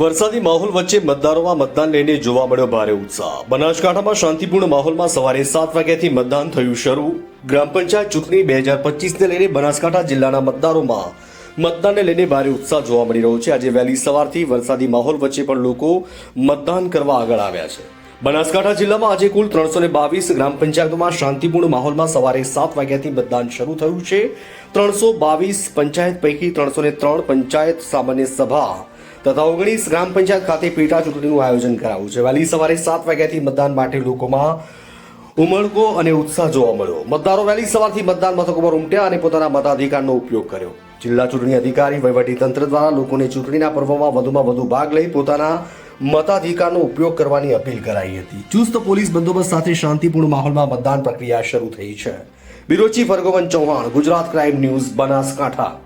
વરસાદી માહોલ વચ્ચે મતદારોમાં મતદાન લઈને જોવા મળ્યો ભારે ઉત્સાહ. બનાસકાંઠામાં શાંતિપૂર્ણ માહોલમાં સવારે સાત વાગ્યાથી મતદાન થયું શરૂ. ગ્રામ પંચાયત ચૂંટણી બે હજાર પચીસને લઈને બનાસકાંઠા જિલ્લાના મતદારોમાં મતદાનને લઈને ભારે ઉત્સાહ જોવા મળી રહ્યો છે. આજે વહેલી સવારથી વરસાદી માહોલ વચ્ચે પણ લોકો મતદાન કરવા આગળ આવ્યા છે. બનાસકાંઠા જિલ્લામાં આજે કુલ ત્રણસો ને બાવીસ ગ્રામ પંચાયતોમાં શાંતિપૂર્ણ માહોલમાં સવારે સાત વાગ્યાથી મતદાન શરૂ થયું છે. ત્રણસો બાવીસ પંચાયત પૈકી ત્રણસો ને ત્રણ પંચાયત સામાન્ય સભા તથા ઓગણીસ ગ્રામ પંચાયત ખાતે પેટા ચૂંટણીનું આયોજન કરાયું છે. વહેલી સવારે સાત વાગ્યાથી મતદાન માટે લોકોમાં ઉમળકો અને ઉત્સાહ જોવા મળ્યો. મતદારો વહેલી સવારથી મતદાન મથકો પર ઉમટ્યા અને પોતાના મતાધિકારનો ઉપયોગ કર્યો. જિલ્લા ચૂંટણી અધિકારી વહીવટી તંત્ર દ્વારા લોકોને ચૂંટણીના પર્વમાં વધુમાં વધુ ભાગ લઈ પોતાના મતાધિકારનો ઉપયોગ કરવાની અપીલ કરાઈ હતી. ચુસ્ત પોલીસ બંદોબસ્ત સાથે શાંતિપૂર્ણ માહોલમાં મતદાન પ્રક્રિયા શરૂ થઈ છે. Bureau chief Chauhan, Gujarat crime news, Banaskantha.